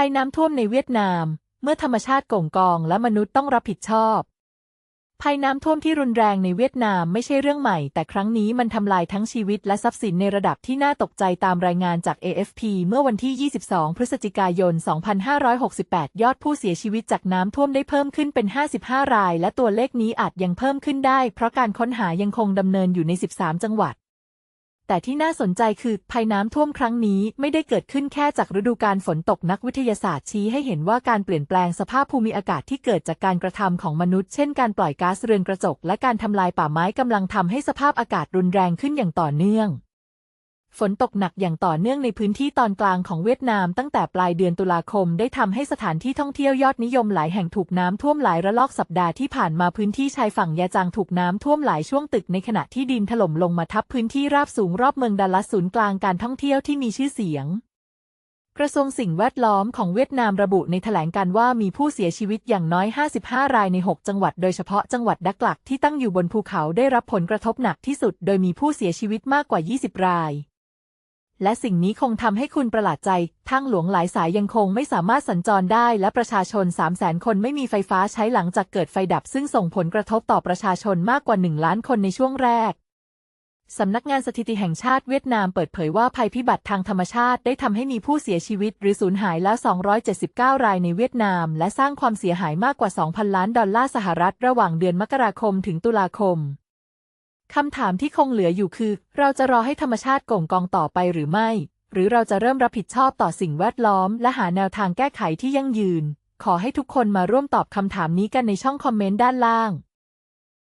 ภัยน้ำท่วมในเวียดนาม เมื่อธรรมชาติก่งกองและมนุษย์ต้องรับผิดชอบ ภัยน้ำท่วมที่รุนแรงในเวียดนามไม่ใช่เรื่องใหม่ แต่ครั้งนี้มันทำลายทั้งชีวิตและทรัพย์สินในระดับที่น่าตกใจตามรายงานจาก AFP เมื่อวันที่ 22 พฤศจิกายน 2568 ยอดผู้เสียชีวิตจากน้ำท่วมได้เพิ่มขึ้นเป็น 55 ราย และตัวเลขนี้อาจยังเพิ่มขึ้นได้ เพราะการค้นหายังคงดำเนินอยู่ใน 13 จังหวัด แต่ที่น่าสนใจคือภัยน้ำท่วมครั้งนี้ไม่ได้เกิดขึ้นแค่จากฤดูการฝนตกนักวิทยาศาสตร์ชี้ให้เห็นว่าการเปลี่ยนแปลงสภาพภูมิอากาศที่เกิดจากการกระทำของมนุษย์ เช่นการปล่อยก๊าซเรือนกระจก และการทำลายป่าไม้กำลังทำให้สภาพอากาศรุนแรงขึ้นอย่างต่อเนื่อง ฝนตกหนักอย่างต่อเนื่องในพื้นที่ตอนกลางของเวียดนามตั้งแต่ปลายเดือนตุลาคมได้ทำให้สถานที่ท่องเที่ยวยอดนิยมหลายแห่งถูกน้ำท่วมหลายระลอกสัปดาห์ที่ผ่านมาพื้นที่ชายฝั่งยาจางถูกน้ำท่วมหลายช่วงตึกในขณะที่ดินถล่มลงมาทับพื้นที่ราบสูงรอบเมืองดัลลัสศูนย์กลางการท่องเที่ยวที่มีชื่อเสียงกระทรวงสิ่งแวดล้อมของเวียดนามระบุในแถลงการว่ามีผู้เสียชีวิตอย่างน้อย 55 รายใน 6 จังหวัด โดยเฉพาะจังหวัดดักหลักที่ตั้งอยู่บนภูเขาได้รับผลกระทบหนักที่สุด โดยมีผู้เสียชีวิตมากกว่า 20 ราย และสิ่งนี้คงทำให้คุณประหลาดใจ ทางหลวงหลายสายยังคงไม่สามารถสัญจรได้ และประชาชน 3 0 0 0 0 0คนไม่มีไฟฟ้าใช้หลังจากเกิดไฟดับ ซึ่งส่งผลกระทบต่อประชาชนมากกว่า 1 ล้านคนในช่วงแรก สำนักงานสถิติแห่งชาติเวียดนามเปิดเผยว่าภัยพิบัติทางธรรมชาติได้ทำให้มีผู้เสียชีวิต หรือสูญหายแล้ว 279 รายในเวียดนาม และสร้างความเสียหายมากกว่า 2,000 ล้านดอลลาร์สหรัฐระหว่างเดือนมกราคมถึงตุลาคม คำถามที่คงเหลืออยู่คือ เราจะรอให้ธรรมชาติก่งกองต่อไปหรือไม่ หรือเราจะเริ่มรับผิดชอบต่อสิ่งแวดล้อม และหาแนวทางแก้ไขที่ยั่งยืน ขอให้ทุกคนมาร่วมตอบคำถามนี้กันในช่องคอมเมนต์ด้านล่าง